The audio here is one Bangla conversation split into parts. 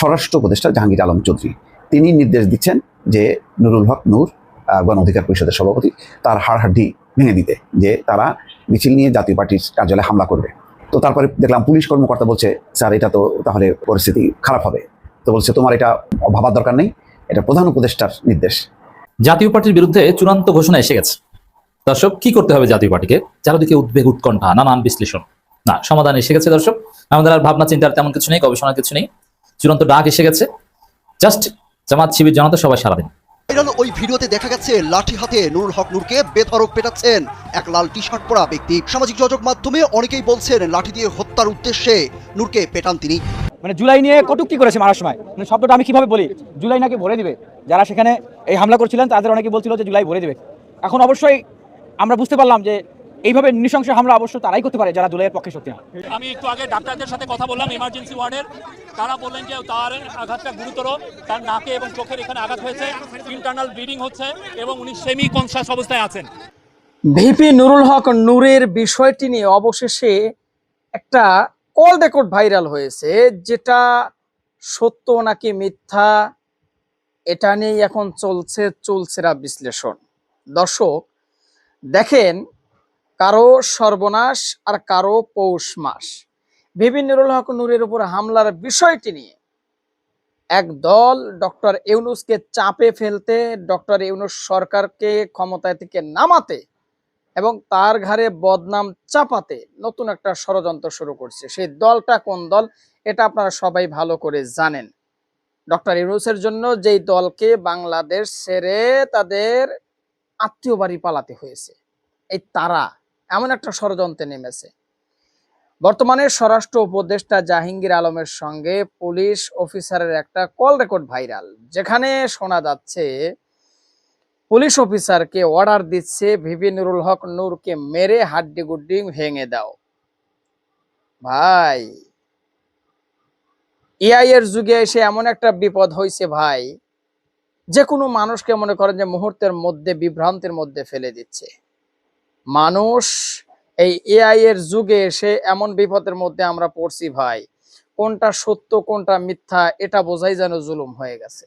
স্বরাষ্ট্র উপদেষ্টা জাহাঙ্গীর আলম চৌধুরী। তিনি নির্দেশ দিচ্ছেন যে নুরুল হক নূর গণ অধিকার পরিষদের সভাপতি, তার হাড়হাড্ডি ভেঙে দিতে, যে তারা মিছিল নিয়ে জাতীয় পার্টির কার্যালয়ে হামলা করবে। তো তারপরে দেখলাম পুলিশ কর্মকর্তা বলছে, স্যার, এটা তো তাহলে পরিস্থিতি খারাপ হবে। তো বলছে, তোমার এটা ভাবার দরকার নেই, এটা প্রধান উপদেষ্টার নির্দেশ। জাতীয় পার্টির বিরুদ্ধে চূড়ান্ত ঘোষণা এসে গেছে। দর্শক, কি করতে হবে জাতীয় পার্টিকে? চারিদিকে উদ্বেগ, উৎকণ্ঠা, নানান বিশ্লেষণ। না, সমাধান এসে গেছে দর্শক। আমাদের আর ভাবনা চিন্তার তেমন কিছু নেই গবেষণা কিছু নেই। চূড়ান্ত ডাক এসে গেছে। জাস্ট জামাত শিবির জনতা সবাই সারাদিন ভাইরাল ওই ভিডিওতে দেখা গেছে লাঠি হাতে নুরুল হক নূরকে বেধড়ক পেটাচ্ছেন। এক লাল টি শার্ট পরা ব্যক্তি। সামাজিক যোগাযোগ মাধ্যমে অনেকেই বলছেন লাঠি দিয়ে হত্যার উদ্দেশ্যে নূরকে পেটান তিনি। মানে জুলাই নিয়ে কটুক্তি করেছে মারার সময়। মানে শব্দটা আমি কীভাবে বলি? জুলাই নাকি ভরে দিবে? যারা সেখানে এই হামলা করছিলেন তাদের অনেকে বলছিল যে জুলাই ভরে দিবে। এখন অবশ্যই আমরা বুঝতে পারলাম যে এইভাবে নৃশংস হামলা অবশ্য তারাই করতে পারে যারা জুলাইয়ের পক্ষে সত্যি না আমি একটু আগে ডাক্তারদের সাথে কথা বললাম ইমার্জেন্সি ওয়ার্ডের তারা বললেন যে তার আঘাতটা গুরুতর তার নাকে এবং চোখের এখানে আঘাত হয়েছে ইন্টারনাল ব্লিডিং হচ্ছে এবং উনি সেমি কনসাস অবস্থায় আছেন। ভিপি নুরুল হক নূরের বিষয়টি নিয়ে অবশেষে একটা কল রেকর্ড ভাইরাল হয়েছে যেটা সত্য নাকি মিথ্যা এটা নিয়েই এখন চলছে চলছেরা বিশ্লেষণ। দর্শক দেখেন কারও সর্বনাশ আর কারও পৌষ মাস। ভিপি নুরুল হক নূরের উপর হামলার বিষয়টি নিয়ে এক দল ডক্টর ইউনুসকে চাপে ফেলতে, ডক্টর ইউনুস সরকারকে ক্ষমতায় থেকে নামাতে এবং তার ঘাড়ে বদনাম চাপাতে নতুন একটা ষড়যন্ত্র শুরু করছে। সেই দলটা কোন দল, এটা আপনারা সবাই ভালো করে জানেন। ডক্টর ইউনুসের জন্য যেই দলকে বাংলাদেশ ছেড়ে তাদের আত্মীয় বাড়ি পালাতে হয়েছে, এই তারা এমন একটা ষড়যন্ত্রে নেমেছে। বর্তমানে স্বরাষ্ট্র উপদেষ্টা জাহাঙ্গীর আলমের সঙ্গে পুলিশ অফিসারের একটা কল রেকর্ড ভাইরাল, যেখানে শোনা যাচ্ছে, পুলিশ অফিসারকে অর্ডার দিচ্ছে ভিপি নুরুল হক নূরকে মেরে হাড্ডি গুড্ডি ভেঙে দাও। ভাই, এআই এর যুগে এসে এমন একটা বিপদ হয়েছে ভাই, যে কোনো মানুষকে মনে করেন যে মুহূর্তের মধ্যে, বিভ্রান্তির মধ্যে ফেলে দিচ্ছে। মানুষ, এই এআই এর যুগে এসে এমন বিপদের মধ্যে আমরা পড়ছি ভাই। কোনটা সত্য, কোনটা মিথ্যা, এটা বোঝাই যেন জুলুম হয়ে গেছে।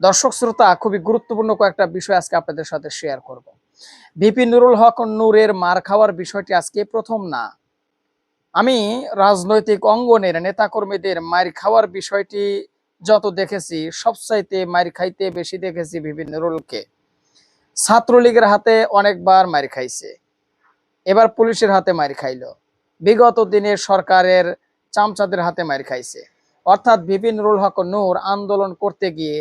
দর্শক শ্রোতা, খুবই গুরুত্বপূর্ণ কয়েকটা বিষয় আজকে আপনাদের সাথে শেয়ার করব। ভিপি নুরুল হক নূরের মার খাওয়ার বিষয়টি আজকে প্রথম না। আমি রাজনৈতিক অঙ্গনের নেতাকর্মীদের মার খাওয়ার বিষয়টি যত দেখেছি, সবচাইতে মার খাইতে বেশি দেখেছি ভিপি নুরুলকে। ছাত্রলীগের হাতে অনেকবার মার খাইছে। এবার পুলিশের হাতে মার খাইলো। বিগত দিনে সরকারের চামচাদের হাতে মার খাইছে। অর্থাৎ ভিপি নুরুল হক নূর আন্দোলন করতে গিয়ে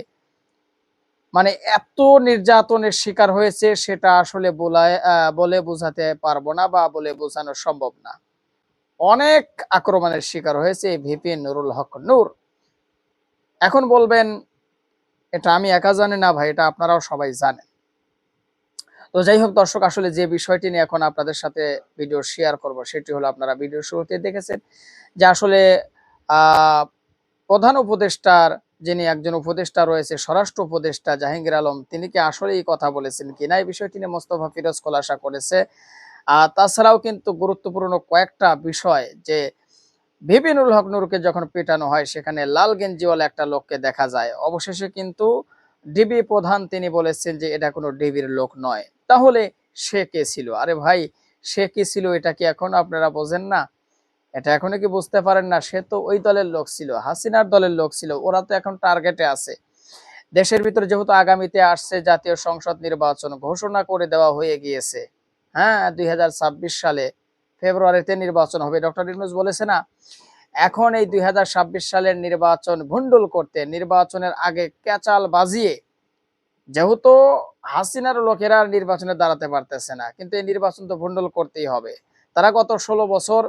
মানে এত নির্যাতনের শিকার হয়েছে সেটা আসলে বলায় বলে বোঝাতে পারব না বা বলে বোঝানো সম্ভব না। অনেক আক্রমণের শিকার হয়েছে ভিপি নুরুল হক নূর। এখন বলবেন, এটা আমি একা জানি না ভাই, এটা আপনারাও সবাই জানেন। তো যাই হোক, দর্শক, আসলে যে বিষয়টি নিয়ে এখন আপনাদের সাথে ভিডিও শেয়ার করব, সেটি হলো আপনারা ভিডিও শুরুতে দেখেছেন যে আসলে প্রধান উপদেষ্টার যিনি একজন উপদেষ্টা রয়েছে, স্বরাষ্ট্র উপদেষ্টা জাহাঙ্গীর আলম, তিনি কি আসলে এই কথা বলেছেন কিনা, এই বিষয়টি নিয়ে মোস্তফা ফিরোজ খোলাসা করেছে। আর তাছাড়াও কিন্তু গুরুত্বপূর্ণ কয়েকটা বিষয় যে ভিপিনুল হক নূরকে যখন পেটানো হয়, সেখানে লাল গেঞ্জিওয়ালা একটা লোককে দেখা যায়। অবশেষে কিন্তু ডিবি প্রধান তিনি বলেছেন যে এটা কোনো ডিবির লোক নয়। তাহলে সে কে ছিল? আরে ভাই, সে কে ছিল এটা কি এখন আপনারা বোঝেন না? এটা এখনও কি বুঝতে পারেন না? সে তো ওই দলের লোক ছিল, হাসিনার দলের লোক ছিল, ওরা তো এখন টার্গেটে আছে। দেশের ভিতরে যেহেতু আগামীতে আসছে জাতীয় সংসদ নির্বাচন, ঘোষণা করে দেওয়া হয়ে গিয়েছে। হ্যাঁ দুই হাজার ছাব্বিশ সালে ফেব্রুয়ারিতে নির্বাচন হবে। ডক্টর ইউনুস বলেছে না, এখন এই দুই হাজার ছাব্বিশ সালের নির্বাচন ভুন্ডুল করতে, নির্বাচনের আগে ক্যাচাল বাজিয়ে যেহেতু হাসিনার লোকেরা নির্বাচনে দাঁড়াতে পারতেছে না, কিন্তু এই নির্বাচন তো ভুন্ডুল করতেই হবে। তারা গত ষোলো বছর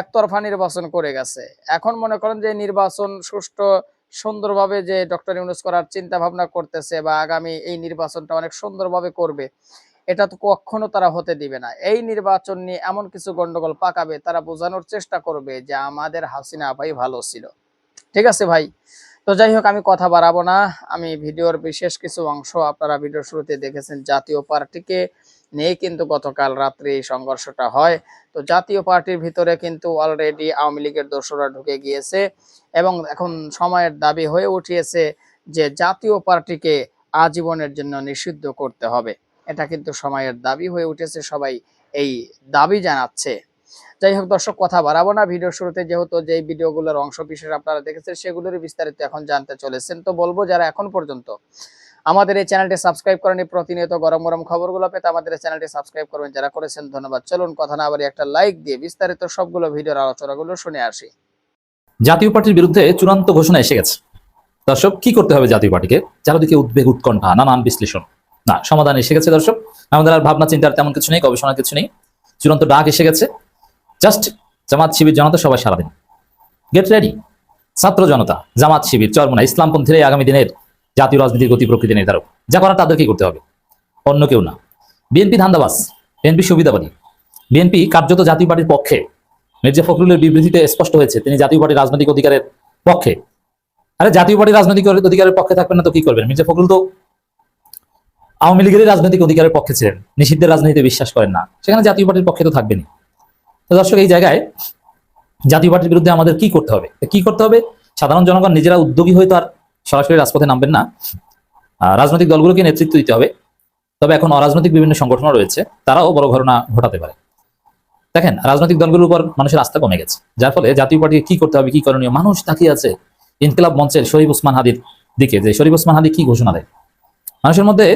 একতরফা নির্বাচন করে গেছে। এখন মনে করেন যে নির্বাচন সুষ্ঠু, সুন্দরভাবে যে ডক্টর ইউনুস করার চিন্তা ভাবনা করতেছে বা আগামী এই নির্বাচনটা অনেক সুন্দরভাবে করবে, এটা তো কখনো তারা হতে দিবে না। এই নির্বাচন নিয়ে এমন কিছু গন্ডগোল পাকাবে, তারা বোঝানোর চেষ্টা করবে যে আমাদের হাসিনা ভাই ভালো ছিল। ঠিক আছে ভাই? তো যাই হোক আমি কথা বাড়াবো না। আমি ভিডিওর বিশেষ কিছু অংশ আপনারা ভিডিওর শুরুতে দেখেছেন, জাতীয় পার্টিকে নিয়ে কিন্তু গতকাল রাত্রে এই সংঘর্ষটা হয়। তো জাতীয় পার্টির ভিতরে কিন্তু অলরেডি আওয়ামী লীগের দোসররা ঢুকে গিয়েছে এবং এখন সময়ের দাবি হয়ে উঠিয়েছে যে জাতীয় পার্টিকে আজীবনের জন্য নিষিদ্ধ করতে হবে। এটা কিন্তু সময়ের দাবি হয়ে উঠেছে, সবাই এই দাবি জানাচ্ছে। যাই হোক দর্শক, কথা বাড়াবো না। ভিডিও শুরুতে যেহেতু যেই ভিডিওগুলোর অংশ বিশেষ আপনারা দেখেছেন, সেগুলোরই বিস্তারিত এখন জানতে চলেছেন। তো বলব, যারা এখন পর্যন্ত আমাদের এই চ্যানেলটি সাবস্ক্রাইব করেনি প্রতিনিয়ত গরম গরম খবরগুলো পেতে আমাদের এই চ্যানেলটি সাবস্ক্রাইব করবেন। যারা করেছেন, ধন্যবাদ। চলুন, কথা না আবার একটা লাইক দিয়ে বিস্তারিত সবগুলো ভিডিওর আলোচনাগুলো শুনে আসি। জাতীয় পার্টির বিরুদ্ধে চূড়ান্ত ঘোষণা এসে গেছে। দর্শক, কি করতে হবে জাতীয় পার্টিকে? চারদিকে উদ্বেগ, উৎকণ্ঠা, নানান বিশ্লেষণ। না, সমাধান এসে গেছে দর্শক। আমাদের আর ভাবনা, চিন্তার তেমন কিছু নেই গবেষণা কিছু নেই। চূড়ান্ত ডাক এসে গেছে। জাস্ট জামাত শিবির জনতা সবাই সারাদিন। গেট রেডি ছাত্র জনতা, জামাত শিবির, চরমনা ইসলামপন্থীরাই আগামী দিনের জাতীয় রাজনীতির গতি প্রকৃতি নির্ধারক। যা করার তাদেরকেই করতে হবে? অন্য কেউ না। বিএনপি ধান্দাবাস বিএনপি সুবিধাবাদী। বিএনপি কার্যত জাতীয় পার্টির পক্ষে। মির্জা ফখরুলের বিবৃতিতে স্পষ্ট হয়েছে, তিনি জাতীয় পার্টির রাজনৈতিক অধিকারের পক্ষে। আরে, জাতীয় পার্টির রাজনৈতিক অধিকারের পক্ষে থাকবেন না তো কি করবেন? মির্জা ফখরুল তো আওয়ামী লীগের রাজনৈতিক অধিকারের পক্ষে ছিলেন। নিষিদ্ধের রাজনীতিতে বিশ্বাস করেন না। সেখানে জাতীয় পার্টির পক্ষে তো থাকবেনই। তো দর্শক, এই জায়গায় জাতীয় পার্টির বিরুদ্ধে আমাদের কি করতে হবে? কি করতে হবে? সাধারণ জনগণ নিজেরা উদ্যোগী হয়ে তো আর সরাসরি রাজপথে নামবেন না। রাজনৈতিক দলগুলোকে নেতৃত্ব দিতে হবে। তবে এখন অরাজনৈতিক বিভিন্ন সংগঠন রয়েছে। তারাও বড় ঘটনা ঘটাতে পারে। দেখেন, রাজনৈতিক দলগুলোর উপর মানুষের আস্থা কমে গেছে। যার ফলে জাতীয় পার্টিকে কি করতে হবে, কি করণীয়? মানুষ তাকিয়ে আছে ইনকিলাব মঞ্চের শরীফ উসমান হাদির দিকে, যে শরীফ উসমান হাদি কি ঘোষণা দেয়? মানুষের মধ্যে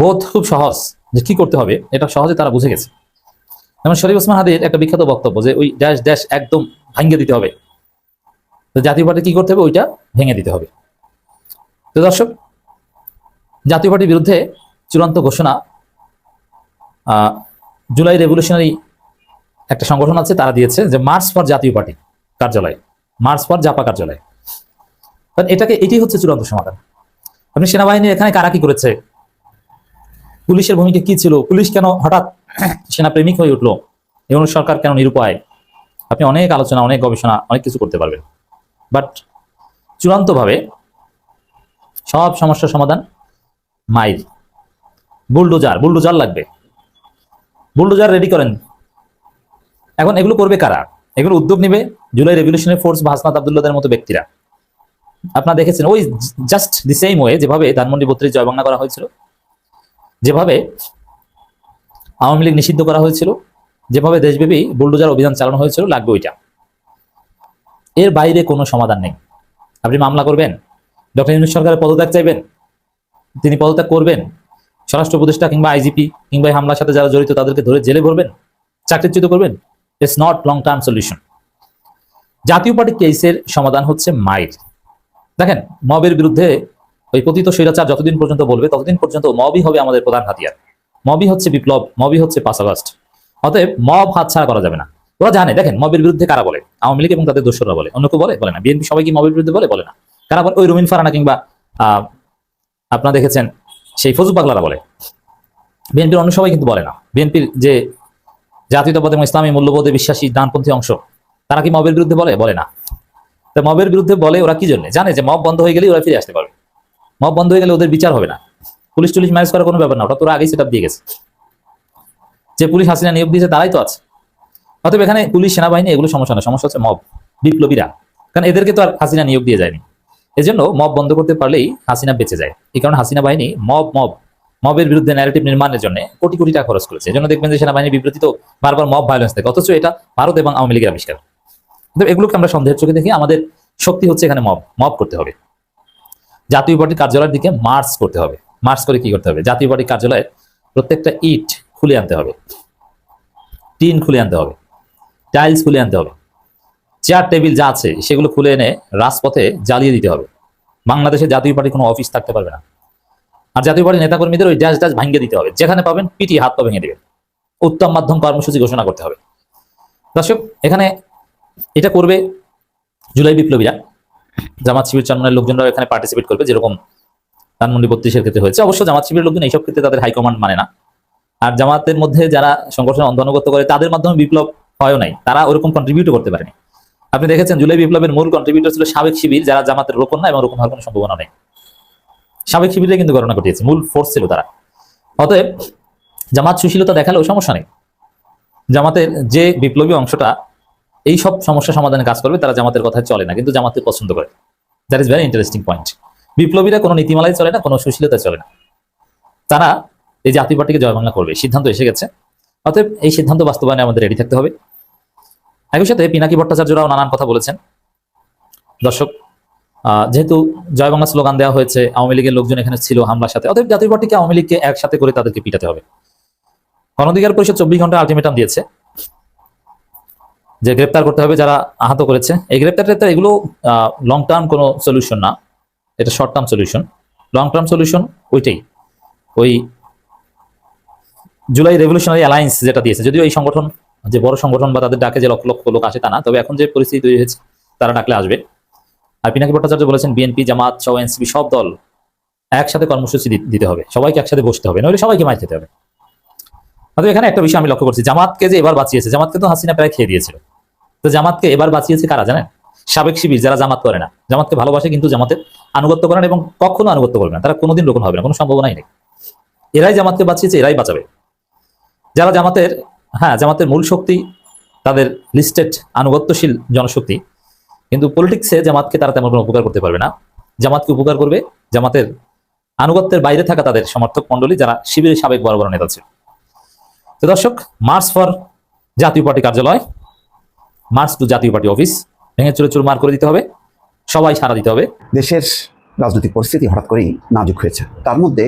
বোধ খুব সহজ যে কি করতে হবে, এটা সহজে তারা বুঝে গেছে। যেমন শরীফ উসমান হাদির একটা বিখ্যাত বক্তব্য যে ওই ড্যাশ ড্যাশ একদম ভাঙ্গে দিতে হবে। তো জাতীয় পার্টি কি করতে হবে? ওইটা ভেঙে দিতে হবে। তো দর্শক, জাতীয় পার্টির বিরুদ্ধে চূড়ান্ত ঘোষণা জুলাই রেভলিউশনারি একটা সংগঠন আছে, তারা দিয়েছে যে মার্চ ফর জাতীয় পার্টি কার্যালয়। মার্চ ফর জাপা কার্যালয়। কারণ এটাকে এটি হচ্ছে চূড়ান্ত সমাধান। আপনি সেনাবাহিনী এখানে কারা কি করেছে? পুলিশের ভূমিকা কি ছিল? পুলিশ কেন হঠাৎ সেনা প্রেমিক হয়ে উঠল। এবং সরকার কেন নিরুপায়? আপনি অনেক আলোচনা, অনেক গবেষণা, অনেক কিছু করতে পারবেন। বাট চূড়ান্তভাবে সব সমস্যার সমাধান মাইল। বুলডোজার বুলডোজার লাগবে। বুলডোজার রেডি করেন। এখন এগুলো করবে কারা? এগুলো উদ্যোগ নেবে জুলাই রেভলিউশনারি ফোর্স বা হাসনাত আবদুল্লাদের মতো ব্যক্তিরা। আপনারা দেখেছেন, ওই জাস্ট দি সেম ওয়ে যেভাবে ধানমন্ডি বত্রিশ জয়বাংলা করা হয়েছিল, যেভাবে আওয়ামী লীগ নিষিদ্ধ করা হয়েছিল। যেভাবে দেশব্যাপী বুলডোজার অভিযান চালানো হয়েছিল, লাগবে ওইটা। এর বাইরে কোনো সমাধান নেই। আপনি মামলা করবেন, ডক্টর ইউনুস সরকারের পদত্যাগ চাইবেন, তিনি পদত্যাগ করবেন, স্বরাষ্ট্র উপদেষ্টা কিংবা আইজিপি কিংবা হামলার সাথে যারা জড়িত, তাদেরকে ধরে জেলে ভরবেন, চাকরিচ্যুত করবেন। It's not long term solution Jatiya Party কেসের সমাধান হচ্ছে মাইর দেখেন, মবের বিরুদ্ধে ওই পতিত স্বৈরাচার যতদিন পর্যন্ত বলবে, ততদিন পর্যন্ত মবই হবে আমাদের প্রধান হাতিয়ার। মবই হচ্ছে বিপ্লব, মবি হচ্ছে পাঁচ আগস্ট। অতএব মব হাত ছাড়া করা যাবে না। ওরা জানে, দেখেন, মবের বিরুদ্ধে কারা বলে? আওয়ামী লীগ এবং তাদের দোসররা বলে। অন্য কেউ বলে? বলে না। বিএনপি সবাই কি মবের বিরুদ্ধে বলে? বলে না। কারা বলে? ওই রুমিন ফারানা কিংবা আপনারা দেখেছেন, সেই ফজু পাগলারা বলে। বিএনপির অন্য সবাই কিন্তু বলে না। বিএনপির যে জাতীয়তাবাদ এবং ইসলামী মূল্যবোধে বিশ্বাসী ডানপন্থী অংশ, তারা কি মবের বিরুদ্ধে বলে? বলে না। তো মবের বিরুদ্ধে বলে ওরা কি জন্য? জানে যে মব বন্ধ হয়ে গেলে ওরা ফিরে আসতে পারবে। মব বন্ধ হয়ে গেলে ওদের বিচার হবে না। পুলিশ টুলিশ ম্যানেজ করার কোনো ব্যাপার না, ওটা তোরা আগেই সেটা দিয়ে গেছে। যে পুলিশ হাসিনা নিয়োগ দিয়েছে, তারাই তো আছে। অতএব এখানে পুলিশ, সেনাবাহিনী, এগুলো সমস্যা না, সমস্যা হচ্ছে মব বিপ্লবীরা। কারণ এদেরকে তো আর হাসিনা নিয়োগ দিয়ে যায়নি। এজন্য মব বন্ধ করতে পারলেই হাসিনা বেঁচে যায়। এই কারণে হাসিনা বাহিনী মব মব মবের বিরুদ্ধে ন্যারেটিভ নির্মাণের জন্য কোটি কোটি টাকা খরচ করেছে। এজন্য দেখবেন যে সেনাবাহিনী বিবৃতি তো বারবার মব ভায়োলেন্স দেখে, অথচ এটা ভারত এবং আওয়ামী লীগের আবিষ্কার। এগুলোকে আমরা সন্দেহের চোখে দেখি, আমাদের শক্তি হচ্ছে এখানে মব মব করতে হবে। জাতীয় পার্টির কার্যালয়ের দিকে মার্চ করতে হবে। মার্চ করে কি করতে হবে? জাতীয় পার্টির কার্যালয়ে প্রত্যেকটা ইট খুলে আনতে হবে। টিন খুলে আনতে হবে। টাইলস খুলে আনতে হবে। চেয়ার, টেবিল যা আছে, সেগুলো খুলে এনে রাজপথে জ্বালিয়ে দিতে হবে। বাংলাদেশে জাতীয় পার্টি কোনো অফিস থাকতে পারবে না। আর জাতীয় পার্টি নেতাকর্মীদের ওই ড্যাশ ড্যাশ ভাঙিয়ে দিতে হবে। যেখানে পাবেন পিটি হাত পা ভেঙে দেবেন। উত্তম মাধ্যম কর্মসূচি ঘোষণা করতে হবে। দর্শক, এখানে এটা করবে জুলাই বিপ্লবীরা। জামাত শিবির চন্মনের লোকজনরা এখানে পার্টিসিপেট করবে, যেরকম ধানমন্ডি বত্রিশের ক্ষেত্রে হয়েছে। অবশ্য জামাত শিবিরের লোকজন এইসব ক্ষেত্রে তাদের হাইকমান্ড মানে না। আর জামাতের মধ্যে যারা সংগঠন অন্তর্গত করে, তাদের মাধ্যমে বিপ্লব হয়ও নাই। তারা ওরকম কন্ট্রিবিউটও করতে পারেনি। আপনি দেখেছেন জুলাই বিপ্লবের মূল কন্ট্রিবিউটর ছিল সাবেক শিবির, যারা জামাতের রোপণ না এবং রোপণ হওয়ার কোনো সম্ভাবনা নেই। সাবেক শিবিরে কিন্তু গণনা ঘটিয়েছে, মূল ফোর্স ছিল তারা। অতএব জামাত সুশীলতা দেখালেও সমস্যা নেই। জামাতের যে বিপ্লবী অংশটা, এই সব সমস্যা সমাধানে কাজ করবে, তারা জামাতের কথায় চলে না, কিন্তু জামাতকে পছন্দ করে। That is very interesting point বিপ্লবীরা কোনো নীতিমালায় চলে না, কোনো সুশীলতায় চলে না। তারা এই জাতীয় পার্টিকে জয় বাংলা করবে সিদ্ধান্ত এসে গেছে। অতএব এই সিদ্ধান্ত বাস্তবায়নে আমাদের রেডি থাকতে হবে। একই সাথে পিনাকি ভট্টাচার্যরাও নানান কথা বলেছেন। দর্শক যেহেতু জয় বাংলা স্লোগান দেওয়া হয়েছে, আওয়ামী লীগের লোকজন এখানে ছিল হামলার সাথে, অতএব জাতীয় পার্টিকে আওয়ামী লীগকে একসাথে করে তাদেরকে পিটাতে হবে। গণধিকার পরিষদ চব্বিশ ঘণ্টা আলটিমেটাম দিয়েছে যে গ্রেপ্তার করতে হবে যারা আহত করেছে। এই গ্রেপ্তার টেপ্তার এগুলো লং টার্ম কোনো সলিউশন না। এটা short term solution long term solution ওইটাই। ওই জুলাই রেভলিউশনারি অ্যালায়েন্স যেটা দিয়েছে, যদিও এই সংগঠন, যে বড় সংগঠন বা তাদের ডাকে যে লক্ষ লক্ষ লোক আসে তা না, তবে এখন যে পরিস্থিতি তৈরি হয়েছে, তারা ডাকলে আসবে। আর পিনাকি ভট্টাচার্য বলেছেন, বিএনপি, জামাত, সহ এনসিপি সব দল একসাথে কর্মসূচি দিতে হবে। সবাইকে একসাথে বসতে হবে, নইলে সবাইকে মার খেতে হবে। অতএব এখানে একটা বিষয় আমি লক্ষ্য করছি, জামাতকে যে এবার বাঁচিয়েছে, জামাতকে তো হাসিনা প্রায় খেয়ে দিয়েছিল। তো জামাতকে এবার বাঁচিয়েছে কারা, জানেন? সাবেক শিবির যারা জামাত করে না, জামাতকে ভালোবাসে কিন্তু জামাতের আনুগত্য করেন এবং কখনো আনুগত্য করবে না, তারা কোনোদিন রোপণ হবে না, কোনো সম্ভাবনাই নেই। এরাই জামাতকে বাঁচিয়েছে, এরাই বাঁচাবে। যারা জামাতের হ্যাঁ জামাতের মূল শক্তি, তাদের লিস্টেড আনুগত্যশীল জনশক্তি, কিন্তু পলিটিক্সে জামাতকে তারা তেমন কোনো উপকার করতে পারবে না। জামাতকে উপকার করবে জামাতের আনুগত্যের বাইরে থাকা তাদের সমর্থক মণ্ডলী যারা শিবিরের সাবেক বড় বড় নেতা ছিল। তো দর্শক, মার্চ ফর জাতীয় পার্টি কার্যালয়, march to Jatiya party office ভেঙে চুরে চুরমার করে দিতে হবে, সবাই সারা দিতে হবে। দেশের রাজনৈতিক পরিস্থিতি হঠাৎ করেই নাজুক হয়েছে। তার মধ্যে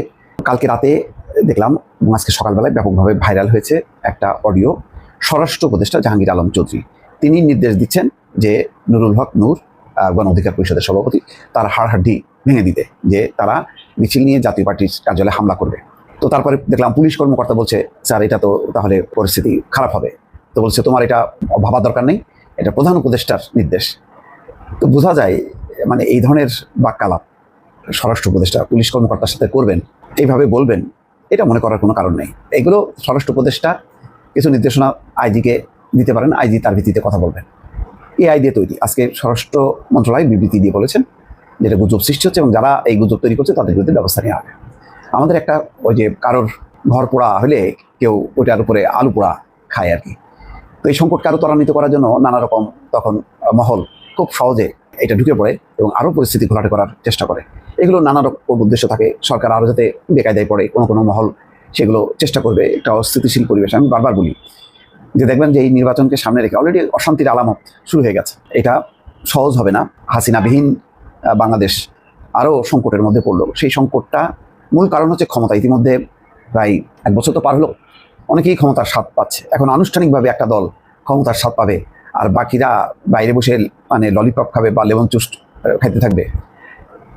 কালকে রাতে দেখলাম, আজকে সকালবেলায় ব্যাপকভাবে ভাইরাল হয়েছে একটা অডিও স্বরাষ্ট্র উপদেষ্টা জাহাঙ্গীর আলম চৌধুরী। তিনি নির্দেশ দিচ্ছেন যে নুরুল হক নূর গণ অধিকার পরিষদের সভাপতি, তার হাড়হাড্ডি ভেঙে দিতে, যে তারা মিছিল নিয়ে জাতীয় পার্টির কার্যালয়ে হামলা করবে। তো তারপরে দেখলাম, পুলিশ কর্মকর্তা বলছে, স্যার, এটা তো তাহলে পরিস্থিতি খারাপ হবে। তো বলছে, তোমার এটা ভাবার দরকার নেই। এটা প্রধান উপদেষ্টার নির্দেশ। তো বোঝা যায় মানে এই ধরনের বাক্যালাপ স্বরাষ্ট্র উপদেষ্টা, পুলিশ কর্মকর্তার সাথে করবেন, এইভাবে বলবেন, এটা মনে করার কোনো কারণ নেই। এগুলো স্বরাষ্ট্র উপদেষ্টা কিছু নির্দেশনা আইজিকে দিতে পারেন, আইজি তার ভিত্তিতে কথা বলবেন। এআই দিয়ে তৈরি। আজকে স্বরাষ্ট্র মন্ত্রণালয় বিবৃতি দিয়ে বলেছেন যেটা গুজব সৃষ্টি হচ্ছে এবং যারা এই গুজব তৈরি করছে তাদের বিরুদ্ধে ব্যবস্থা নেওয়া হবে। আমাদের একটা ওই যে কারোর ঘর পোড়া হলে কেউ ওইটার উপরে আলু পোড়া খায় আর কি। তো এই সংকটকে আরও ত্বরান্বিত করার জন্য নানা রকম তখন মহল খুব সহজে এটা ঢুকে পড়ে এবং আরও পরিস্থিতি ঘোলাটে করার চেষ্টা করে। এগুলো নানা রকম উদ্দেশ্য থাকে। সরকার আরও যাতে বেকায়দায় পড়ে, কোনো কোনো মহল সেগুলো চেষ্টা করবে। একটা অস্থিতিশীল পরিবেশ, আমি বারবার বলি যে দেখবেন যে এই নির্বাচনকে সামনে রেখে অলরেডি অশান্তির আলামত শুরু হয়ে গেছে। এটা সহজ হবে না। হাসিনাবিহীন বাংলাদেশ আরও সংকটের মধ্যে পড়ল। সেই সংকটটা মূল কারণ হচ্ছে ক্ষমতা। ইতিমধ্যে প্রায় এক বছর তো পার হলো। অনেকেই ক্ষমতার স্বাদ পাচ্ছে। এখন আনুষ্ঠানিকভাবে একটা দল ক্ষমতার স্বাদ পাবে আর বাকিরা বাইরে বসে মানে ললিপপ খাবে বা লেমন চুস খাইতে থাকবে,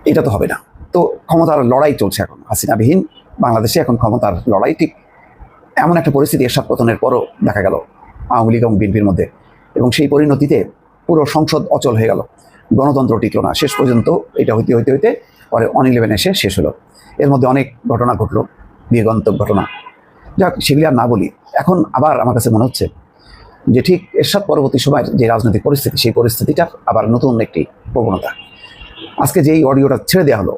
এটা তো হবে না। তো ক্ষমতার লড়াই চলছে এখন। হাসিনাবিহীন বাংলাদেশে এখন ক্ষমতার লড়াই ঠিক এমন একটা পরিস্থিতি এরশাদ পতনের পরও দেখা গেল আওয়ামী লীগ এবং বিএনপির মধ্যে এবং সেই পরিণতিতে পুরো সংসদ অচল হয়ে গেল। গণতন্ত্র টিকলো না। শেষ পর্যন্ত এটা হইতে হইতে হইতে পরে অন ইলেভেন এসে শেষ হলো। এর মধ্যে অনেক ঘটনা ঘটলো বিয়েগন্তক ঘটনা। যাক, সেগুলি আর না বলি। এখন আবার আমার কাছে মনে হচ্ছে যে ঠিক এরশাদ পরবর্তী সময়ের যে রাজনৈতিক পরিস্থিতি, সেই পরিস্থিতিটার আবার নতুন একটি প্রবণতা। আজকে যেই অডিওটা ছেড়ে দেওয়া হলো,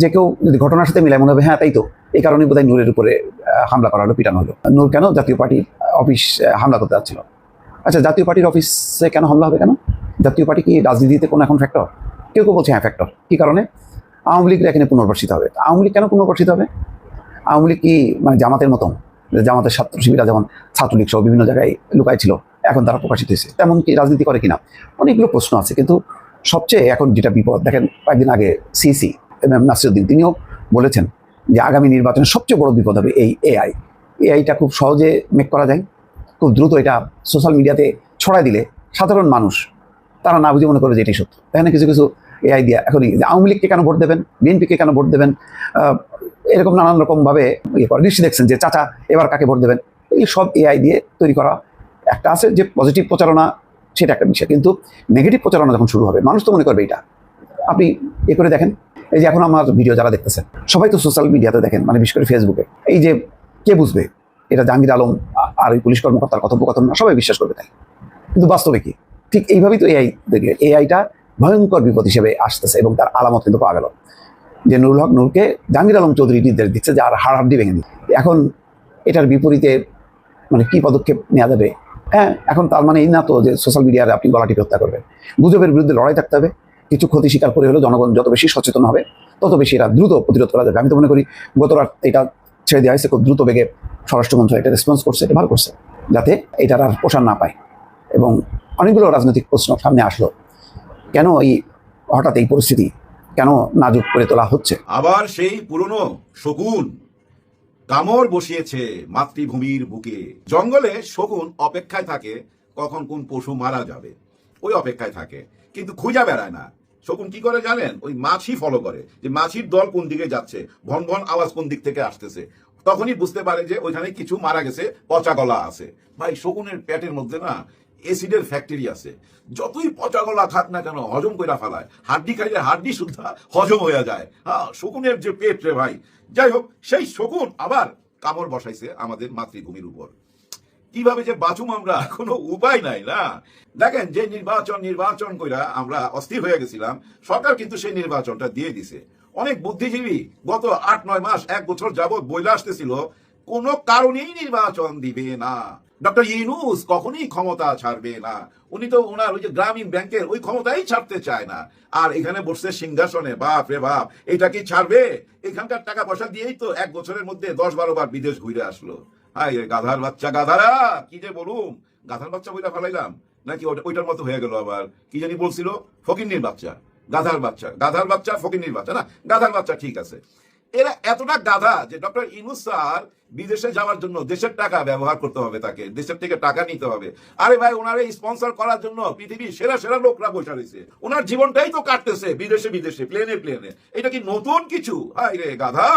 যে কেউ যদি ঘটনার সাথে মিলায় মনে হবে হ্যাঁ তাই তো। এই কারণে বোধহয় নূরের উপরে হামলা করা হলো, পিটানো হলো। নূর কেন জাতীয় পার্টির অফিস হামলা করতে যাচ্ছিল? আচ্ছা জাতীয় পার্টির অফিসে কেন হামলা হবে কেন? জাতীয় পার্টি কি রাজনীতিতে কোনো এখন ফ্যাক্টর কেউ কেউ বলছে হ্যাঁ ফ্যাক্টর কী কারণে? আওয়ামী লীগের এখানে পুনর্বাসিত হবে। আওয়ামী লীগ কেন পুনর্বাসিত হবে? আওয়ামী লীগ কি মানে জামাতের মতন? যে জামাতের ছাত্র শিবিরা যেমন ছাত্রলীগ সহ বিভিন্ন জায়গায় লুকায় ছিল এখন তারা প্রকাশিত হয়েছে। তেমন কি রাজনীতি করে কিনা? অনেকগুলো প্রশ্ন আছে, কিন্তু সবচেয়ে এখন যেটা বিপদ, দেখেন কয়েকদিন আগে সিসি এম এম নাসিরুদ্দিন, তিনিও বলেছেন যে আগামী নির্বাচনে সবচেয়ে বড় বিপদ হবে এই এআই। এআইটা খুব সহজে মেক করা যায়, খুব দ্রুত এটা সোশ্যাল মিডিয়াতে ছড়াই দিলে সাধারণ মানুষ, তারা না বুঝে মনে করে যে এটাই সত্য। তাই না? কিছু কিছু এআই দিয়া এখন আওয়ামী লীগকে কেন ভোট দেবেন, বিএনপিকে কেন ভোট দেবেন? এরকম নানান রকমভাবে ইয়ে করে। নিশ্চয়ই দেখছেন যে চাচা এবার কাকে ভোট দেবেন? এই সব এআই দিয়ে তৈরি করা একটা আছে যে পজিটিভ প্রচারণা, সেটা একটা বিষয়। কিন্তু নেগেটিভ প্রচারণা যখন শুরু হবে, মানুষ তো মনে করবে এটা। আপনি এ করে দেখেন। এই যে এখন আমার ভিডিও যারা দেখতেছেন, সবাই তো সোশ্যাল মিডিয়াতে দেখেন মানে বিশেষ করে ফেসবুকে এই যে কে বুঝবে? এটা জাহাঙ্গীর আলম আর ওই পুলিশ কর্মকর্তার কথোপকথন না, সবাই বিশ্বাস করবে তাই। কিন্তু বাস্তবে কি? ঠিক এইভাবেই তো এআই তৈরি এআইটা ভয়ঙ্কর বিপদ হিসেবে আসতেছে এবং তার আলামত কিন্তু পাওয়া গেল। যে নুরুল হক নূরকে জাহাঙ্গীর আলম চৌধুরী নির্দেশ দিচ্ছে যে আর হাড় হাড্ডি ভেঙে দিই এখন এটার বিপরীতে মানে কি পদক্ষেপ নেওয়া যাবে? হ্যাঁ এখন তার মানে এই না তো যে সোশ্যাল মিডিয়ায় আপনি গলাটি হত্যা করবেন। গুজবের বিরুদ্ধে লড়াই থাকতে হবে। কিছু ক্ষতি স্বীকার করে হলেও জনগণ যত বেশি সচেতন হবে, তত বেশি এরা দ্রুত প্রতিরোধ করা যাবে। আমি তো মনে করি গত রাত এটা ছেড়ে দেওয়া হয়েছে, খুব দ্রুত বেগে স্বরাষ্ট্র মন্ত্রণালয় এটা রেসপন্স করছে, এটা ভালো করছে, যাতে এটার আর প্রসার না পায়। এবং অনেকগুলো রাজনৈতিক প্রশ্ন সামনে আসলো। কেন এই হঠাৎ এই পরিস্থিতি? কেন নাজুক করে তোলা হচ্ছে? আবার সেই পুরনো শকুন কামড় বসিয়েছে মাতৃভূমির বুকে। জঙ্গলে শকুন অপেক্ষায় থাকে কখন কোন পশু মারা যাবে। ওই অপেক্ষায় থাকে, কিন্তু খুঁজা বেড়ায় না। শকুন কি করে জানেন? ওই মাছি ফলো করে, যে মাছির দল কোন দিকে যাচ্ছে, ভন ভন আওয়াজ কোন দিক থেকে আসতেছে। তখনই বুঝতে পারে যে ওইখানে কিছু মারা গেছে, পচা গলা আছে। ভাই, শকুনের পেটের মধ্যে না এসিডের ফ্যাক্টরি আছে। যতই পচা গলা খাক না কেন, হজম কইরা ফেলায়। হাড্ডি খাইলে হাড্ডি শুদ্ধা হজম হয়ে যায়। হ্যাঁ শকুনের যে পেট রে ভাই। যাই হোক, সেই শকুন আবার কামড় বসাইছে আমাদের মাতৃভূমির উপর। কীভাবে যে বাঁচুম আমরা, কোনো উপায় নাই না। দেখেন, যে নির্বাচন নির্বাচন কইরা আমরা অস্থির হয়ে গেছিলাম, সরকার কিন্তু সেই নির্বাচনটা দিয়ে দিছে। অনেক বুদ্ধিজীবী গত আট, নয় মাস, এক বছর যাবৎ বইলে আসতেছিল, কোনো কারণেই নির্বাচন দিবে না। ডক্টর ইউনুস কখনই ক্ষমতা ছাড়বে না। উনি তো ওনার ওই যে গ্রামীণ ব্যাংকের ওই ক্ষমতাই ছাড়তে চায় না। আর এখানে বসছে সিংহাসনে, বাপ রে বাপ, এটা কি ছাড়বে? এখানকার টাকা পয়সা দিয়েই তো এক বছরের মধ্যে দশ বারো বার বিদেশ ঘুরে আসলো। হাই গাধার বাচ্চা, গাধারা! কি যে বলুম? গাধার বাচ্চা বইটা ফেলাইলাম? নাকি ওইটার মতো হয়ে গেল আবার? কি জানি বলছিল? ফকিন্নির বাচ্চা। গাধার বাচ্চা। গাধার বাচ্চা, ফকিন্নির বাচ্চা, না? গাধার বাচ্চা ঠিক আছে। এরা এতটা গাধা যে ডক্টর ইনুস স্যার বিদেশে যাওয়ার জন্য দেশের টাকা ব্যবহার করতে হবে তাকে, দেশের থেকে টাকা নিতে হবে। আরে ভাই, ওনারে স্পন্সর করার জন্য পৃথিবীর সেরা সেরা লোকরা বসে রয়েছে। ওনার জীবনটাই তো কাটতেছে বিদেশে বিদেশে প্লেনে প্লেনে এটা কি নতুন কিছু? হাই রে, গাধা!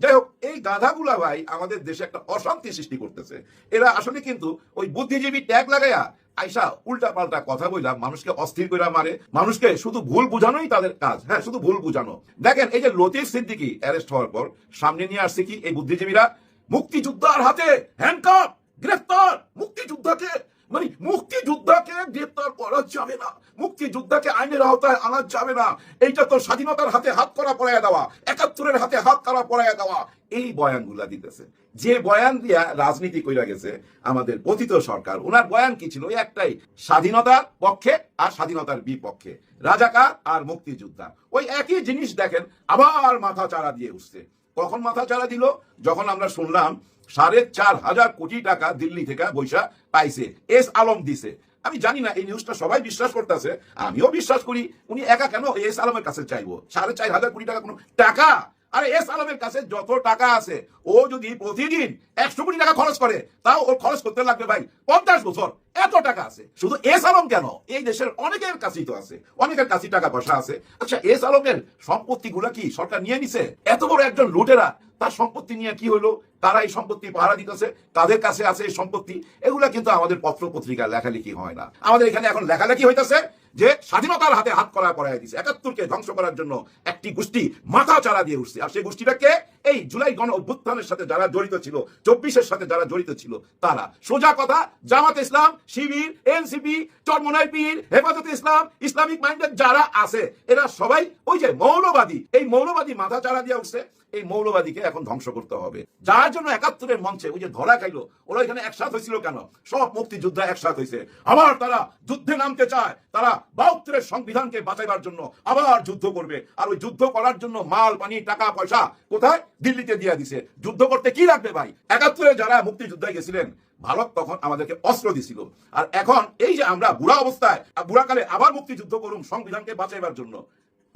যাই হোক, এই গাধাগুলা ভাই আমাদের দেশে একটা অশান্তি সৃষ্টি করতেছে। এরা আসলে কিন্তু ওই বুদ্ধিজীবী ট্যাগ লাগাইয়া আইসা উল্টা পাল্টা কথা বইলা মানুষকে অস্থির করে মারে। মানুষকে শুধু ভুল বুঝানোই তাদের কাজ। হ্যাঁ শুধু ভুল বুঝানো। দেখেন, এই যে লতিফ সিদ্দিকি অ্যারেস্ট হওয়ার পর সামনে নিয়ে আসছে কি এই বুদ্ধিজীবীরা? মুক্তিযোদ্ধার হাতে হ্যান্ডকাপ গ্রেফতার। মুক্তিযোদ্ধাকে মানে মুক্তিযোদ্ধাকে গ্রেফতার করা যাবে না। মুক্তিযোদ্ধাকে আইনের আওতায় আনা যাবে না। এইটা তো স্বাধীনতার হাতে হাত করা পড়াইয়া দেওয়া, একাত্তরের হাতে হাত করা পড়াইয়া দেওয়া। এই বয়ানগুলা দিতেছে। যে বয়ান দিয়া রাজনীতি কইরা গেছে, আমাদের পতিত সরকার ওনার বয়ান কি ছিল? ওই একটাই, স্বাধীনতার পক্ষে আর স্বাধীনতার বিপক্ষে, রাজাকার আর মুক্তিযোদ্ধা। ওই একই জিনিস দেখেন, আবার মাথা চারা দিয়ে উঠছে। কখন মাথা চারা দিল? যখন আমরা শুনলাম, সাড়ে চার হাজার কোটি টাকা দিল্লি থেকে পয়সা পাইছে। এস আলম দিছে। আমি জানি না, এই নিউজটা সবাই বিশ্বাস করতেছে, আমিও বিশ্বাস করি, উনি একা কেন এস আলমের কাছে চাইব? সাড়ে চার হাজার কোটি টাকা কোনো টাকা আরে এস আলমের কাছে যত টাকা আছে, ও যদি প্রতিদিন একশো কোটি টাকা খরচ করে, তাও ওর খরচ করতে লাগবে ভাই পঞ্চাশ বছর। এত টাকা আছে। শুধু এস আলম কেন? এই দেশের অনেকের কাছেই তো আছে। অনেকের কাছেই টাকা পয়সা আছে। আচ্ছা এস আলমের সম্পত্তি গুলা কি সরকার নিয়ে নিছে? এত বড় একজন লুটেরা, তার সম্পত্তি নিয়ে কি হলো? তারা এই সম্পত্তি পাহারা দিতেছে? তাদের কাছে আছে এই সম্পত্তি? এগুলা কিন্তু আমাদের পত্র পত্রিকা লেখালেখি হয় না। আমাদের এখানে এখন লেখালেখি হইতেছে। যে স্বাধীনতার হাতে হাত করা পড়াই দিছে। একাত্তরকে ধ্বংস করার জন্য একটি গোষ্ঠী মাথা চারা দিয়ে উঠছে। আর সেই গোষ্ঠীটাকে এই জুলাই গণ অভ্যুত্থানের সাথে যারা জড়িত ছিল, চব্বিশের সাথে যারা জড়িত ছিল, তারা। সোজা কথা, জামাত ইসলাম, শিবির, এনসিপি, চরমনাই পীর, হেফাজত ইসলাম, ইসলামিক মাইন্ডেড যারা আছে, এরা সবাই ওই যে মৌলবাদী। এই মৌলবাদী মাথা চারা দিয়ে উঠছে। এই মৌলবাদীকে এখন ধ্বংস করতে হবে। যার জন্য একাত্তরের মঞ্চে ওই যে ধরা খাইলো, ওরা এখানে একসাথ হয়েছিল কেন? সব মুক্তিযোদ্ধা একসাথ হয়েছে। আবার তারা যুদ্ধে নামতে চায়। তারা বাহাত্তরের সংবিধানকে বাঁচাইবার জন্য আবার যুদ্ধ করবে। আর ওই যুদ্ধ করার জন্য মাল, পানি, টাকা, পয়সা কোথায়? দিল্লিতে দিয়ে দিছে। যুদ্ধ করতে কি লাগবে ভাই? একাত্তরে যারা মুক্তিযোদ্ধায় গেছিলেন, ভারত তখন আমাদেরকে অস্ত্র দিছিল। আর এখন এই যে আমরা বুড়া অবস্থায়, বুড়াকালে আবার মুক্তিযুদ্ধ করুন, সংবিধানকে বাঁচাইবার জন্য।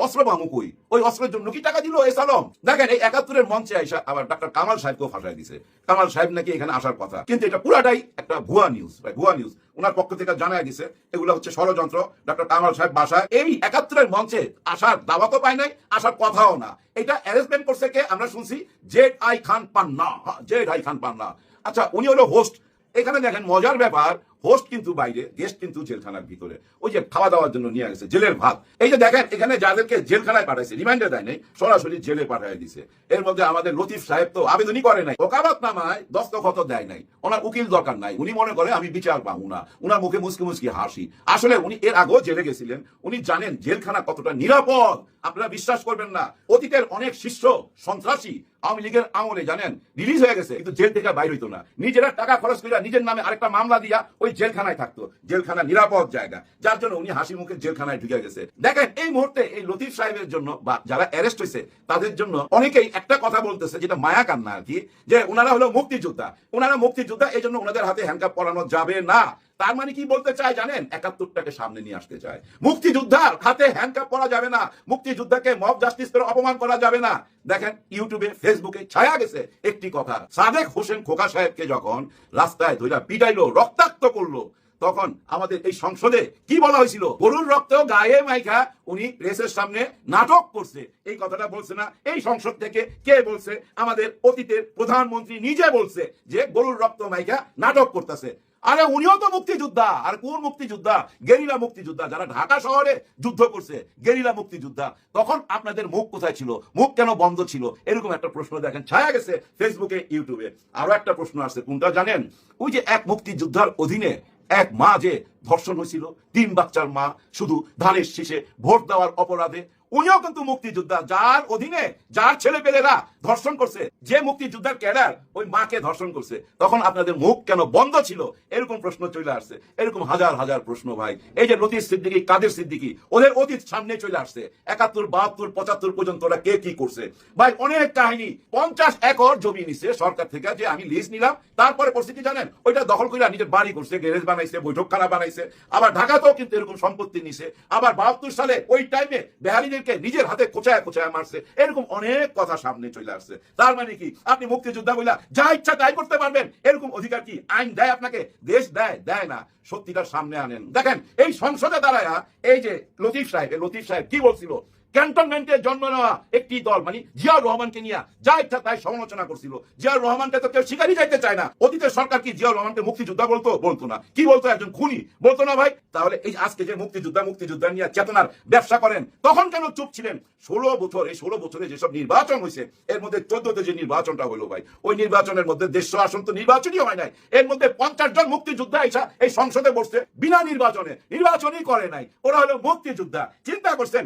অস্ত্র পামু কই? ওই অস্ত্রের জন্য কি টাকা দিল? এস আলম দেখেন এই একাত্তরের মঞ্চে আইসা আবার ডাক্তার কামাল সাহেবকেও ফাঁসাই দিছে। কামাল সাহেব নাকি এখানে আসার কথা। কিন্তু এটা পুরাটাই একটা ভুয়া নিউজ ভাই ভুয়া নিউজ ওনার পক্ষ থেকে জানা গেছে এগুলো হচ্ছে ষড়যন্ত্র। ডাক্তার কামাল সাহেব বাসায় এই একাত্তরের মঞ্চে আসার দাওয়াতও পায় নাই আসার কথাও না। এটা অ্যারেঞ্জমেন্ট করছে কে? আমরা শুনছি জেড আই খান পান্না। হ্যাঁ, জেড আই খান পান্না। আচ্ছা উনি হলো হোস্ট এখানে দেখেন মজার ব্যাপার হোস্ট কিন্তু বাইরে গেস্ট কিন্তু জেলখানার ভিতরে। ওই যে খাওয়া দাওয়ার জন্য নিয়ে গেছে, জেলের ভাত। এই যে দেখেন, এখানে যাদেরকে জেলখানায় পাঠাইছে রিমাইন্ডার দেয় নাই সরাসরি জেলে পাঠিয়ে দিছে। এর মধ্যে আমাদের লতিফ সাহেব তো আবেদনই করে নাই। ওকাবাত নামায় দস্তখত দেয় নাই। ওনার উকিল দরকার নাই। উনি মনে করে, আমি বিচার পাবো না। উনার মুখে মুসকি মুসকি হাসি। আসলে উনি এর আগেও জেলে গেছিলেন। উনি জানেন জেলখানা কতটা নিরাপদ। আপনারা বিশ্বাস করবেন না, অতীতের অনেক শিষ্য, সন্ত্রাসী আওয়ামী লীগের আমলে জানেন রিলিজ হয়ে গেছে, কিন্তু জেল থেকে বাইর হইতো না। নিজেরা টাকা খরচ করে নিজের নামে আরেকটা মামলা দিয়া ওই জেলখানায় থাকতো। জেলখানা নিরাপদ জায়গা। যার জন্য উনি হাসি মুখে জেলখানায় ঢুকে গেছে। দেখেন, এই মুহূর্তে এই লতিফ সাহেবের জন্য বা যারা অ্যারেস্ট হয়েছে তাদের জন্য অনেকেই একটা কথা বলতেছে, যেটা মায়া কান্না আর কি, যে ওনারা হলো মুক্তিযোদ্ধা। ওনারা মুক্তিযোদ্ধা, এই জন্য ওনাদের হাতে হ্যান্ডকাপ পরানো যাবে না। তার মানে কি বলতে চায় জানেন? একাত্তরটাকে সামনে নিয়ে আসতে চায়। মুক্তিযোদ্ধার হাতে হ্যান্ডকাপ পরা যাবে না। মুক্তিযোদ্ধাকে মব জাস্টিস করে অপমান করা যাবে না। দেখেন, ইউটিউবে, ফেসবুকে ছায়া গেছে একটি কথা। সাদেক হোসেন খোকা সাহেবকে যখন রাস্তায় ধইরা পিটাইলো, রক্তাক্ত করল, তখন আমাদের এই সংসদে কি বলা হয়েছিল? গরুর রক্ত গায়ে মাইখা উনি রেসের সামনে নাটক করছে। এই কথাটা বলছে না, এই সংসদ থেকে কে বলছে? আমাদের অতীতের প্রধানমন্ত্রী নিজে বলছে যে গরুর রক্ত মাইখা নাটক করতেছে। আরে উনিও তো মুক্তিযোদ্ধা। আর কোন মুক্তিযোদ্ধা? গেরিলা মুক্তিযোদ্ধা। যারা ঢাকা শহরে যুদ্ধ করছে, গেরিলা মুক্তিযোদ্ধা। তখন আপনাদের মুখ কোথায় ছিল? মুখ কেন বন্ধ ছিল? এরকম একটা প্রশ্ন দেখেন। ছায়া গেছে ফেসবুকে, ইউটিউবে। আরও একটা প্রশ্ন আছে কোনটা জানেন? ওই যে এক মুক্তিযোদ্ধার অধীনে এক মা যে ধর্ষণ হয়েছিল, তিন বাচ্চার মা শুধু ধানের শীষে ভোট দেওয়ার অপরাধে, উনিও কিন্তু মুক্তিযোদ্ধা। যার অধীনে, যার ছেলে পেলেরা ধর্ষণ করছে, যে মুক্তিযোদ্ধার ক্যাডার, ওই মাকে ধর্ষণ করছে। তখন আপনাদের মুখ কেন বন্ধ ছিল? এরকম প্রশ্ন চলে আসছে। এরকম হাজার হাজার প্রশ্ন, ভাই। এই যে লতিফ সিদ্দিকি, কাদের সিদ্দিকি, ওদের অতীত সামনে চলে আসছে। একাত্তর, বাহাত্তর, পঁচাত্তর পর্যন্ত ওরা কে কি করছে? ভাই, অনেক কাহিনী। পঞ্চাশ একর জমি নিছে সরকার থেকে, যে আমি লিজ নিলাম। তারপরে পরিস্থিতি জানেন? ওইটা দখল করে নিজের বাড়ি করছে, গ্যারেজ বানাইছে, বৈঠকখানা বানাইছে। আবার ঢাকাতেও কিন্তু এরকম সম্পত্তি নিছে। আবার বাহাত্তর সালে ওই টাইমে বেহারিদেরকে নিজের হাতে কোচায় কোচায় মারছে। এরকম অনেক কথা সামনে চলে আসছে। তার মানে কি? আপনি মুক্তিযোদ্ধা বইলা যা ইচ্ছা তাই করতে পারবেন। এরকম অধিকার কি? আইন দেয় আপনাকে? দেশ দেয়? দেয় না। সত্যিটা সামনে আনেন। দেখেন, এই সংসদে দাঁড়ায় এই যে লতিফ সাহেব লতিফ সাহেব কি বলছিল? ক্যান্টনমেন্টে জন্ম নেওয়া একটি দল মানে জিয়াউর রহমানকে নিয়ে যা ইচ্ছা তাই সমালোচনা করছিল। জিয়াউর রহমানকে তো কেউ স্বীকারই যাইতে চায় না। অতীতের সরকার কি জিয়াউর রহমানকে মুক্তিযোদ্ধা বলতো? বলতো না। কি বলতো একজন খুনি? বলতো না ভাই? তাহলে এই আজকে যে মুক্তিযোদ্ধা মুক্তিযোদ্ধা নিয়ে চেতনার ব্যবসা করেন, তখন কেন চুপ ছিলেন? ষোলো বছর, এই ষোলো বছরে যেসব নির্বাচন হয়েছে, এর মধ্যে চোদ্দতে যে নির্বাচনটা হলো ভাই, ওই নির্বাচনের মধ্যে দেড়শো আসন তো নির্বাচনই হয় নাই। এর মধ্যে পঞ্চাশ জন মুক্তিযোদ্ধা এসা এই সংসদে বসছে, বিনা নির্বাচনে। নির্বাচনই করে নাই। ওরা হলো মুক্তিযোদ্ধা। চিন্তা করছেন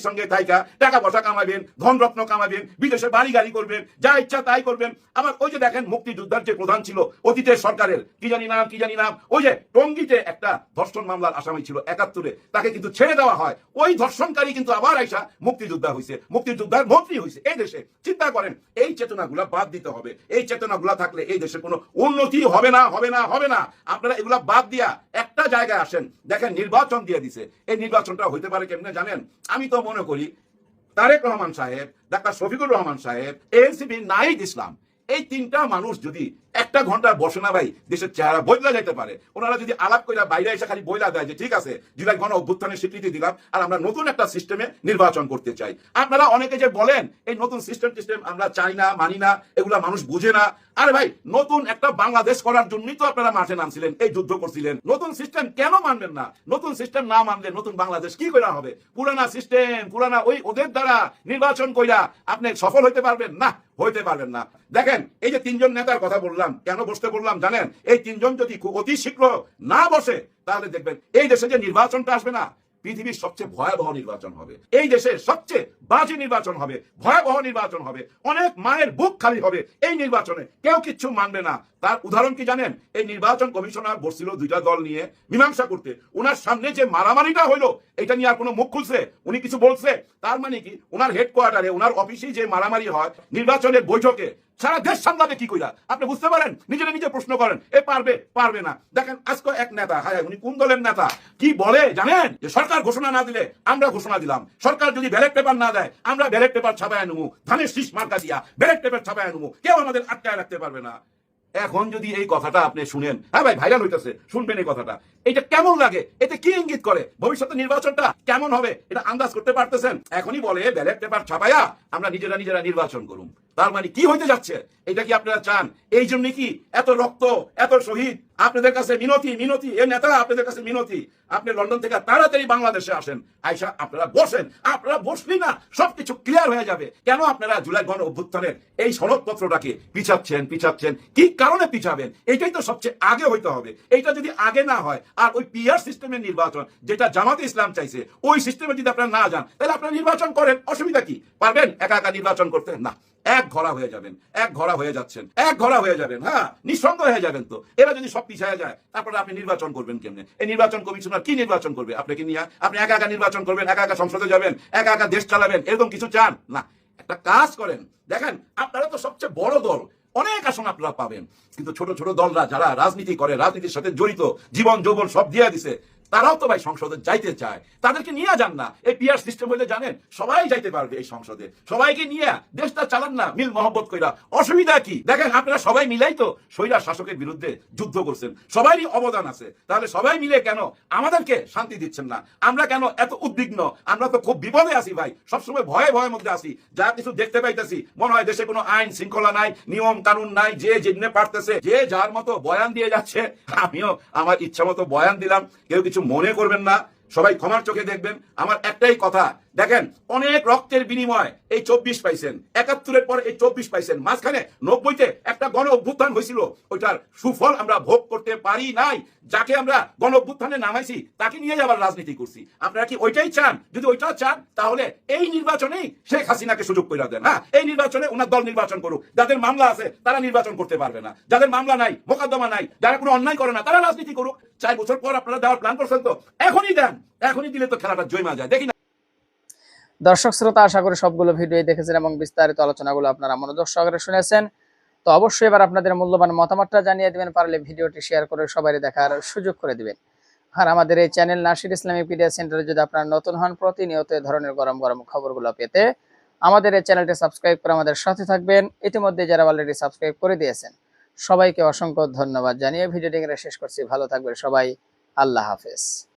ফ্যাসিবাদীর সঙ্গে তাইকা টাকা পয়সা কামাবেন ধনরত্ন কামাবেন, বিদেশে বাড়ি গাড়ি করবেন, যা ইচ্ছা তাই করবেন। আবার ওই যে দেখেন মুক্তিযোদ্ধার যে প্রধান ছিল, অতীতের সরকারের, কি জানি নাম, কি জানি নাম, ওই যে টঙ্গিতে একটা ধর্ষণ মামলার আসামি ছিল একাত্তরে, তাকে কিন্তু ছেড়ে দেওয়া হয়। ওই ধর্ষণকারী কিন্তু আবার আইসা মুক্তিযোদ্ধা হয়েছে মুক্তিযোদ্ধার মন্ত্রী হয়েছে এই দেশে। চিন্তা করেন, এই চেতনাগুলা বাদ দিতে হবে। এই চেতনাগুলা থাকলে এই দেশে কোনো উন্নতি হবে না হবে না হবে না। আপনারা এগুলা বাদ দিয়া একটা জায়গায় আসেন। দেখেন নির্বাচন দিয়ে দিছে। এই নির্বাচনটা হইতে পারে কেমনে জানেন? আমি তো মনে করি, তারেক রহমান সাহেব, ডাক্তার শফিকুর রহমান সাহেব এনসিপি নাইদ ইসলাম, এই তিনটা মানুষ যদি একটা ঘণ্টা বসে না ভাই, দেশের চেহারা বদলা যেতে পারে। ওনারা যদি আলাপ করে বাইরে এসে খালি বইলা দেয় যে, ঠিক আছে, জুলাই গণ অভ্যুত্থানের স্বীকৃতি দিলাম আর আমরা নতুন একটা সিস্টেমে নির্বাচন করতে চাই। আপনারা অনেকে যে বলেন, এই নতুন সিস্টেম টিস্টেম আমরা চাই না, মানি না, এগুলা মানুষ বুঝে না। আরে ভাই, নতুন একটা বাংলাদেশ করার জন্যই তো আপনারা মাঠে নামছিলেন, এই যুদ্ধ করছিলেন। নতুন সিস্টেম কেন মানবেন না? নতুন সিস্টেম না মানলে নতুন বাংলাদেশ কি করা হবে? পুরানা সিস্টেম পুরানা ওই ওদের দ্বারা নির্বাচন কইরা আপনি সফল হইতে পারবেন? না, হইতে পারবেন না। দেখেন, এই যে তিনজন নেতার কথা বললাম কেন বসতে বললাম জানেন? এই তিনজন যদি অতি শীঘ্র না বসে, তাহলে দেখবেন এই দেশে যে নির্বাচনটা আসবে না, পৃথিবীর সবচেয়ে ভয়াবহ নির্বাচন হবে। এই দেশের সবচেয়ে বাজে নির্বাচন হবে, ভয়াবহ নির্বাচন হবে। অনেক মায়ের বুক খালি হবে এই নির্বাচনে, কেউ কিচ্ছু মানবে না। তার উদাহরণ কি জানেন? এই নির্বাচন কমিশনার বসছিল দুইটা দল নিয়ে মীমাংসা করতে। ওনার সামনে যে মারামারিটা হইল এটা নিয়ে আর কোনো মুখ খুলছে? উনি কিছু বলছে? তার মানে কি? ওনার হেডকোয়ার্টারে ওনার অফিসে যে মারামারি হয়, নির্বাচনের বৈঠকে সারা দেশ সামলাবে কি কইরা? আপনি বুঝতে পারেন? নিজেরা নিজে প্রশ্ন করেন। এ পারবে? পারবে না। দেখেন, আজকে এক নেতা, হায়, উনি কোন দলের নেতা? কি বলে, জানেন? যে সরকার ঘোষণা না দিলে আমরা ঘোষণা দিলাম। সরকার যদি ব্যালেট পেপার না দেয়, আমরা ব্যালেট পেপার ছাপায় নেব ধানের শীষ মার্কা দিয়া ব্যালেট পেপার ছাপায় নেব কেউ আমাদের আটকায় রাখতে পারবে না। এখন যদি এই কথাটা আপনি শুনেন হ্যাঁ ভাই, ভাইরাল হইতেছে, শুনবেন এই কথাটা। এটা কেমন লাগে? এতে কি ইঙ্গিত করে? ভবিষ্যতে নির্বাচনটা কেমন হবে? এটা আন্দাজ করতে পারতেছেন? এখনই বলে, ব্যালট পেপার ছাপাইয়া আমরা নিজেরা নিজেরা নির্বাচন করুন। তার মানে কি হইতে যাচ্ছে? এটা কি আপনারা চান? এই জন্য কি এত রক্ত, এত শহীদ? আপনাদের কাছে মিনতি মিনতি, এ নেতারা আপনাদের কাছে মিনতি। আপনি লন্ডন থেকে তাড়াতাড়ি বাংলাদেশে আসেন। আইসা আপনারা বসেন। আপনারা বসলি না সবকিছু ক্লিয়ার হয়ে যাবে। কেন আপনারা জুলাই গণ অভ্যুত্থানের এই সনদপত্রটাকে পিছাচ্ছেন পিছাচ্ছেন? কি কারণে পিছাবেন? এটাই তো সবচেয়ে আগে হইতে হবে। এইটা যদি আগে না হয়, আর ওই পিআর সিস্টেমের নির্বাচন যেটা জামাতে ইসলাম চাইছে, ওই সিস্টেমে যদি আপনারা না যান, তাহলে আপনারা নির্বাচন করেন। অসুবিধা কি? পারবেন? একা একা নির্বাচন করতে? না। এক ঘোড়া হয়ে যাবেন। এক ঘোড়া হয়ে যাচ্ছেন। এক ঘোড়া হয়ে যাবেন হ্যাঁ? নিঃসন্দেহ হয়ে যাবেন তো। এরা যদি সব পিছায় যায়, তারপরে আপনি নির্বাচন করবেন কেমনে? এই নির্বাচন কমিশনার কি নির্বাচন করবে? আপনাকে নিয়ে আপনি একা একা নির্বাচন করবেন, একা একা সংসদে যাবেন, একা একা দেশ চালাবেন, এরকম কিছু চান? না। একটা কাজ করেন। দেখেন, আপনারা তো সবচেয়ে বড় দল। অনেক আসন আপনারা পাবেন। কিন্তু ছোট ছোট দলরা যারা রাজনীতি করে, রাজনীতির সাথে জড়িত, জীবন, যৌবন সব দিয়ে দিছে। তারাও তো ভাই সংসদে যাইতে চায়। তাদেরকে নিয়ে যান না। এই পিআর সিস্টেম হলে জানেন, সবাই যাইতে পারবে এই সংসদে। সবাইকে নিয়ে দেশটা চালান না, মিল মহব্বত কইরা। অসুবিধা কি? দেখেন, আপনারা সবাই মিলাই তো স্বৈরা শাসকের বিরুদ্ধে যুদ্ধ করছেন। সবারই অবদান আছে। তাহলে সবাই মিলে কেন আমাদেরকে শান্তি দিচ্ছেন না? আমরা কেন এত উদ্বিগ্ন? আমরা তো খুব বিপদে আছি ভাই। সবসময় ভয়ে ভয়ের মধ্যে আছি। যা কিছু দেখতে পাইতেছি, মনে হয় দেশে কোনো আইন শৃঙ্খলা নাই, নিয়ম কানুন নাই, যে যেমনে পারতেছে, যে যার মতো বয়ান দিয়ে যাচ্ছে, আমিও আমার ইচ্ছা মতো বয়ান দিলাম। কেউ কিছু মনে করবেন না সবাই ক্ষমার চোখে দেখবেন। আমার একটাই কথা দেখেন, অনেক রক্তের বিনিময় এই চব্বিশ পাইছেন, একাত্তরের পর এই চব্বিশ পাইছেন। মাঝখানে নব্বইতে একটা গণ অভ্যুত্থান হয়েছিল, ওইটার সুফল আমরা ভোগ করতে পারি নাই। যাকে আমরা গণ অভ্যুত্থানে নামাইছি, তাকে নিয়ে আবার রাজনীতি করছি। আপনারা কি ওইটাই চান? যদি ওইটা চান, তাহলে এই নির্বাচনেই শেখ হাসিনাকে সুযোগ করে দেন। হ্যাঁ এই নির্বাচনে ওনার দল নির্বাচন করুক। যাদের মামলা আছে, তারা নির্বাচন করতে পারবে না। যাদের মামলা নাই, মোকদ্দমা নাই, যারা কোনো অন্যায় করে না, তারা রাজনীতি করুক। চার বছর পর আপনারা দেওয়ার প্ল্যান করছেন তো, এখনই দেন। এখনই দিলে তো খেলাটা জয়মা যায়। দেখি দর্শক শ্রোতা, আশা করি সবগুলো ভিডিও দেখেছেন এবং বিস্তারিত আলোচনাগুলো আপনারা মনোযোগ সহকারে শুনেছেন। তো অবশ্যই এবার আপনাদের মূল্যবান মতামতটা জানিয়ে দিবেন, পারলে ভিডিওটি শেয়ার করে সবাই দেখার সুযোগ করে দিবেন। আর আমাদের এই চ্যানেল নাসির ইসলামিক মিডিয়া সেন্টারে যদি আপনারা নতুন হন, প্রতিনিয়ত এই ধরনের গরম গরম খবরগুলো পেতে আমাদের এই চ্যানেলটি সাবস্ক্রাইব করে আমাদের সাথে থাকবেন। ইতিমধ্যে যারা অলরেডি সাবস্ক্রাইব করে দিয়েছেন, সবাইকে অসংখ্য ধন্যবাদ জানিয়ে ভিডিওটি শেষ করছি। ভালো থাকবেন সবাই। আল্লাহ হাফেজ।